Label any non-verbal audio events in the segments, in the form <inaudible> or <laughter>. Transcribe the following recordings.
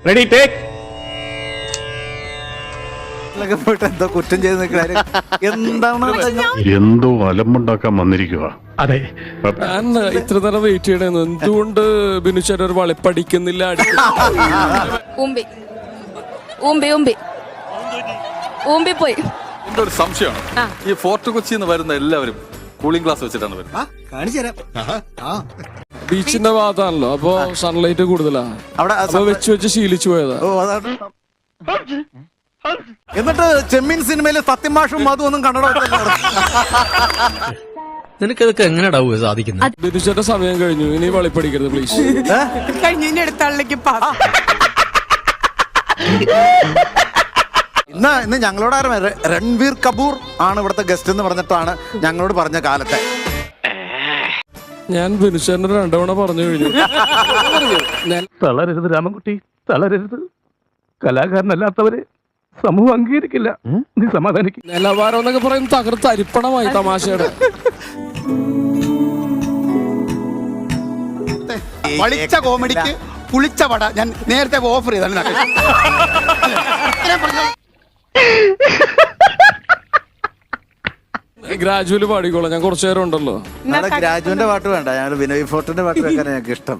Ready take പോയിട്ട് എന്തോ കുറ്റം ചെയ്ത് നിൽക്കുന്ന എന്താണ് എന്തോ അലമ്പുണ്ടാക്കാൻ വന്നിരിക്കുക അതെ. ഞാൻ ഇത്ര നേരം വെയിറ്റ് ചെയ്യണേന്ന്. എന്തുകൊണ്ട് ബിനുചേട്ടൻ ഒരു വളിപ്പടിക്കുന്നില്ല? ഊമ്പി. ഊമ്പി ഊമ്പി. ഊമ്പി പോയി. എന്റെ ഒരു സംശയമാണ് ഈ ഫോർട്ട് കൊച്ചിന്ന് വരുന്ന എല്ലാവരും കൂളിംഗ് ഗ്ലാസ് വെച്ചിട്ടാണ് വരുന്നത്. ബീച്ചിന്റെ ഭാഗത്താണല്ലോ. അപ്പൊ സൺലൈറ്റ് കൂടുതലാ. അവിടെ ആ അപ്പൊ വെച്ച് വെച്ച് ശീലിച്ചു പോയതാ. ഓ അതാണ്. എന്നിട്ട് ചെമ്മീൻ സിനിമയിൽ സത്യമാഷും മധു ഒന്നും കന്നഡ നിനക്കിതൊക്കെ എങ്ങനെടാ സാധിക്കുന്നത് ബിനുചേട്ടൻ സമയം കഴിഞ്ഞു. ഇനി വളിപ്പടിക്കരുത് പ്ലീസ് ഇന്ന് ഇന്ന് ഞങ്ങളോട് ആരും രൺവീർ കപൂർ ആണ് ഇവിടുത്തെ ഗസ്റ്റ് എന്ന് പറഞ്ഞിട്ടാണ് ഞങ്ങളോട് പറഞ്ഞ കാലത്തെ. ഞാൻ ബിനുചേട്ടൻ രണ്ടവണ പറഞ്ഞു കഴിഞ്ഞു. തളരരുത് രാമൻകുട്ടി തളരരുത്. കലാകാരനല്ലാത്തവരെ സമൂഹം അംഗീകരിക്കില്ല. നീ സമാധാനിക്കും. നിലവാരം എന്നൊക്കെ പറയും തകർത്ത് അരിപ്പണമായി തമാശയുടെ. വളിച്ച കോമഡിക്ക് പുളിച്ച വട ഞാൻ നേരത്തെ ഓഫർ ചെയ്താണ് <laughs> ഗ്രാജുവലി പാടിക്കോളാം. ഞാൻ കുറച്ചു നേരം ഉണ്ടല്ലോ. ഞങ്ങളുടെ ഗ്രാജുവിന്റെ പാട്ട് വേണ്ട. ഞാൻ വിനോയ് ഫോർട്ടിന്റെ പാട്ട് വെക്കാൻ ഞങ്ങൾക്ക് ഇഷ്ടം.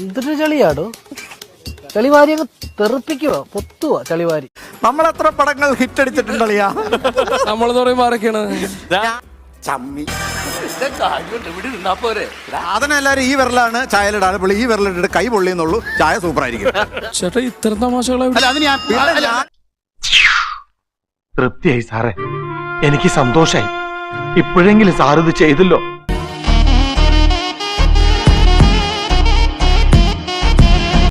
എന്തൊരു ചളിയാടോ? ചളിവാരി അങ്ങ് തെറിപ്പിക്കുക പൊത്തുക ചളിവാരി. നമ്മൾ എത്ര പടങ്ങൾ ഹിറ്റ് അടിച്ചിട്ടുണ്ടളിയാ നമ്മളെന്ന് പറയുമ്പോ ആരൊക്കെയാണ്? ചമ്മി. അതിനെല്ലാരും ഈ വിരലാണ് ചായലിടാണ് പുള്ളി ഈ വിരലിട്ടിട്ട് കൈ പൊള്ളിയെന്നുള്ളൂ. ചായ സൂപ്പർ ആയിരിക്കും ചേട്ടാ ഇത്തരം തമാശകളെ അല്ല ഞാൻ തൃപ്തിയായി സാറേ. എനിക്ക് സന്തോഷായി. ഇപ്പോഴെങ്കിലും സാർ ഇത് ചെയ്തല്ലോ.